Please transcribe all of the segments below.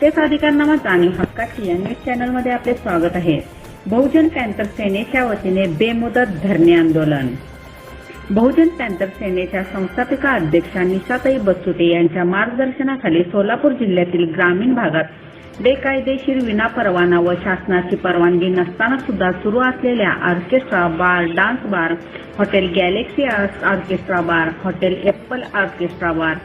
जनतेचा अधिकारनामा जाणीव हक्काची या न्यूज चॅनलमध्ये आपले स्वागत आहे. बहुजन पॅन्थर सेनेच्या वतीने बेमुदत धरणे आंदोलन. बहुजन पॅन्थर सेनेच्या संस्थापिका अध्यक्षा निशाताई बच्चुटे यांच्या मार्गदर्शनाखाली सोलापूर जिल्ह्यातील ग्रामीण भागात बेकायदेशीर विनापरवाना व शासनाची परवानगी नसताना सुद्धा सुरू असलेल्या orchestra bar dance bar hotel Galaxy orchestra bar hotel Apple orchestra bar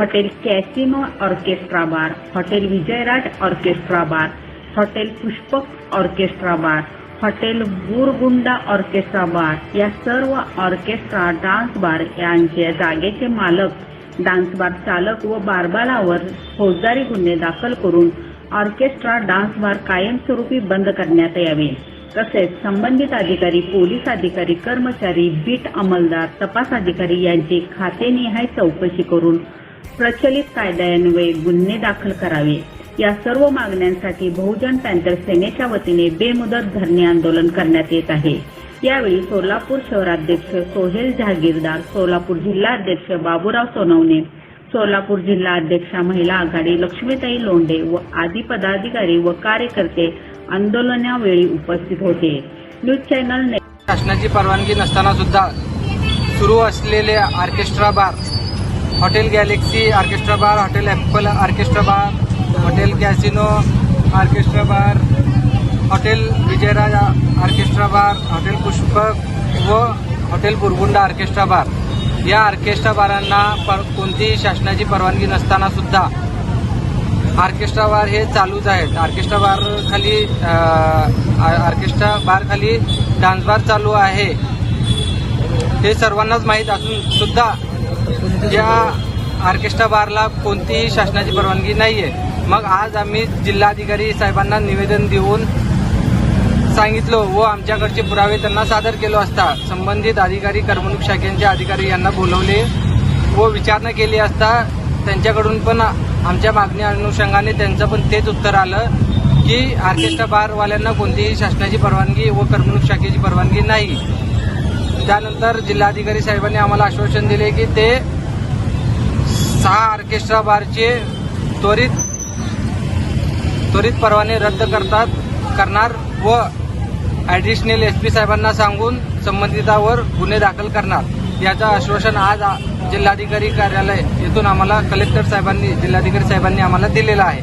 hotel Casino orchestra bar hotel Vijayraj orchestra bar hotel Pushpak orchestra bar hotel Burgunda orchestra bar या सर्व ऑर्केस्ट्रा डान्स बार यांचे जागेचे मालक dance bar चालक व बारबालावर फौजदारी गुन्हे दाखल करून ऑर्केस्ट्रा डान्स बार कायमस्वरूपी बंद करण्यात यावे. तसेच संबंधित अधिकारी पोलीस अधिकारी कर्मचारी बीट अंमलदार तपास अधिकारी यांची खातेनिहाय चौकशी करून प्रचलित कायद्यान्वये गुन्हे दाखल करावे. या सर्व मागण्यांसाठी बहुजन पॅन्थर सेनेच्या वतीने बेमुदत धरणे आंदोलन करण्यात येत आहे. यावेळी सोलापूर शहराध्यक्ष सोहेल जहागीरदार सोलापूर जिल्हा अध्यक्ष बाबूराव सोनवणे सोलापूर जिल्हा अध्यक्षा महिला आघाडी लक्ष्मीताई लोंढे व आदी पदाधिकारी व कार्यकर्ते आंदोलनावेळी उपस्थित होते. न्यूज चॅनल शासनाची परवानगी नसताना सुद्धा सुरू असलेले orchestra bar hotel Galaxy orchestra bar hotel Apple orchestra bar hotel Casino orchestra bar hotel Vijayraj orchestra bar hotel Pushpak व हॉटेल बुरगुंडा ऑर्केस्ट्रा बार. या ऑर्केस्ट्रा बारांना पर कोणतीही शासनाची परवानगी नसताना सुद्धा ऑर्केस्ट्रा बार हे चालूच आहेत. ऑर्केस्ट्रा बार खाली ऑर्केस्ट्रा बार खाली डान्स बार चालू आहे. हे सर्वांनाच माहीत असून सुद्धा या ऑर्केस्ट्रा बारला कोणतीही शासनाची परवानगी नाही आहे मग आज आम्ही जिल्हाधिकारी साहेबांना निवेदन देऊन सांगितलं व आमच्याकडचे पुरावे त्यांना सादर केलो असता. संबंधित अधिकारी करमणूक शाखेचे अधिकारी यांना बोलवले व विचारणा केली असता त्यांच्याकडून पण आमच्या मागणी अनुषंगाने त्यांचं पण तेच उत्तर आलं की ऑर्केस्ट्रा बारवाल्यांना कोणतीही शासनाची परवानगी व करमणूक शाखेची परवानगी नाही. त्यानंतर जिल्हाधिकारी साहेबांनी आम्हाला आश्वासन दिले की ते सहा ऑर्केस्ट्रा बारचे त्वरित त्वरित परवाने रद्द करतात करणार व ॲडिशनल एस पी साहेबांना सांगून संबंधितावर गुन्हे दाखल करणार. याचं आश्वासन आज जिल्हाधिकारी कार्यालय येथून आम्हाला कलेक्टर साहेबांनी जिल्हाधिकारी साहेबांनी आम्हाला दिलेलं आहे.